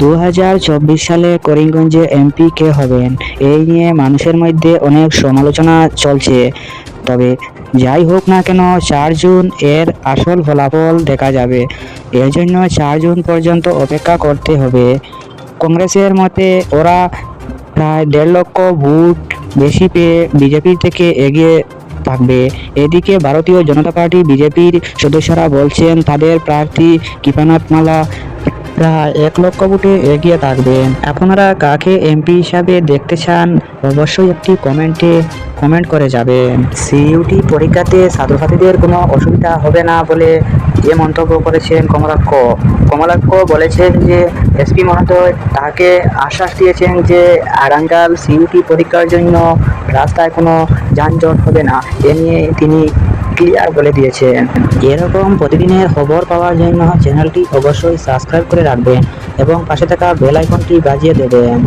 দু হাজার চব্বিশ সালে করিমগঞ্জে এমপি কে হবেন, এই নিয়ে মানুষের মধ্যে অনেক সমালোচনা চলছে। তবে যাই হোক না কেন চার জুন এর আসল ফলাফল দেখা যাবে। এর জন্য চার জুন পর্যন্ত অপেক্ষা করতে হবে। কংগ্রেসের মতে, ওরা প্রায় দেড় লক্ষ ভোট বেশি পেয়ে বিজেপির থেকে এগিয়ে থাকবে। এদিকে ভারতীয় জনতা পার্টি বিজেপির সদস্যরা বলছেন, তাদের প্রার্থী কৃপানাথ মালা প্রায় এক লক্ষ ভোটে এগিয়ে থাকবেন। আপনারা কাকে এমপি হিসাবে দেখতে চান, অবশ্যই একটি কমেন্টে কমেন্ট করে যাবেন। সিইউটি পরীক্ষাতে ছাত্রছাত্রীদের কোনো অসুবিধা হবে না বলে যে মন্তব্য করেছেন কমলাক্ষ। কমলাক্ষ বলেছেন যে এসপি মহোদয় তাকে আশ্বাস দিয়েছেন যে, আগামীকাল সিইউটি পরীক্ষার জন্য রাস্তায় কোনো যানজট হবে না। এ নিয়ে তিনি ক্লিয়ার বলে দিয়েছে। এরকম প্রতিদিনের খবর পাওয়ার জন্য চ্যানেলটি অবশ্যই সাবস্ক্রাইব করে রাখবেন এবং পাশে থাকা বেল আইকনটি বাজিয়ে দেবেন